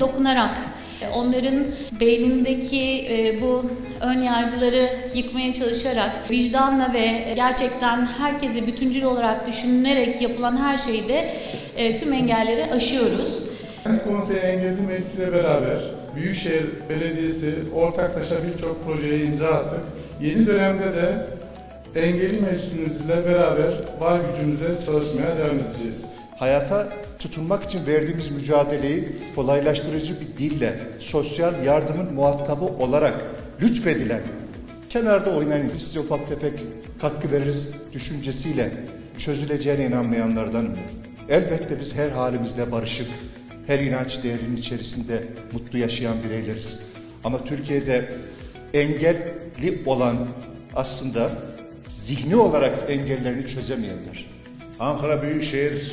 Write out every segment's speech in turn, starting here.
dokunarak onların beynindeki e, bu ön yargıları yıkmaya çalışarak vicdanla ve gerçekten herkesi bütüncül olarak düşünülerek yapılan her şeyde e, tüm engelleri aşıyoruz. Kent Konseyi Engelli Meclisi ile beraber Büyükşehir Belediyesi ortaklaşa birçok projeye imza attık. Yeni dönemde de Engelli Meclisimizle beraber var gücümüzle çalışmaya devam edeceğiz. hayata tutunmak için verdiğimiz mücadeleyi kolaylaştırıcı bir dille sosyal yardımın muhatabı olarak lütfedilen, kenarda oynayın biz size ufak tefek katkı veririz düşüncesiyle çözüleceğine inanmayanlardanım. Elbette biz her halimizde barışık, her inanç değerinin içerisinde mutlu yaşayan bireyleriz. Ama Türkiye'de engelli olan aslında zihni olarak engellerini çözemeyenler. Ankara Büyükşehir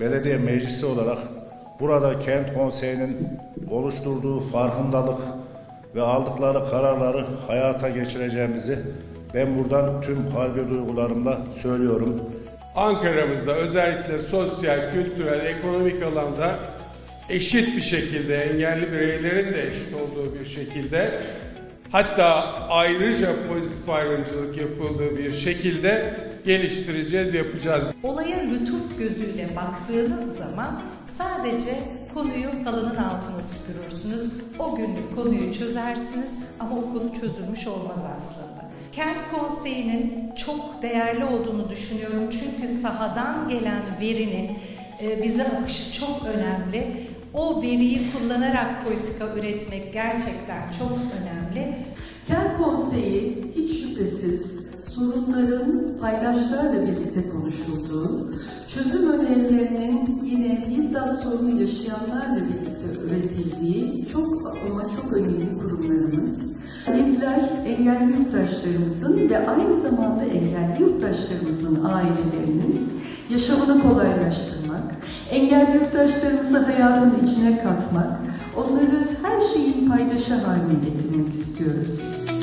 Belediye Meclisi olarak burada kent konseyinin oluşturduğu farkındalık ve aldıkları kararları hayata geçireceğimizi ben buradan tüm kalbi duygularımla söylüyorum. Ankara'mızda özellikle sosyal, kültürel, ekonomik alanda eşit bir şekilde engelli bireylerin de eşit olduğu bir şekilde hatta ayrıca pozitif ayrımcılık yapıldığı bir şekilde geliştireceğiz, yapacağız. olaya lütuf gözüyle baktığınız zaman sadece konuyu halının altına süpürürsünüz. O günlük konuyu çözersiniz ama o konu çözülmüş olmaz aslında. Kent Konseyi'nin çok değerli olduğunu düşünüyorum çünkü sahadan gelen verinin e, bize akışı çok önemli. O veriyi kullanarak politika üretmek gerçekten çok önemli. Kent Konseyi hiç şüphesiz sorunların paydaşlarla birlikte konuşulduğu, çözüm önerilerinin yine bizzat sorunu yaşayanlarla birlikte üretildiği çok ama çok önemli kurumlarımız. Bizler engelli yurttaşlarımızın ve aynı zamanda engelli yurttaşlarımızın ailelerinin yaşamını kolaylaştırmak, engelli yurttaşlarımızı hayatın içine katmak, onları her şeyin paydaşı haline getirmek istiyoruz.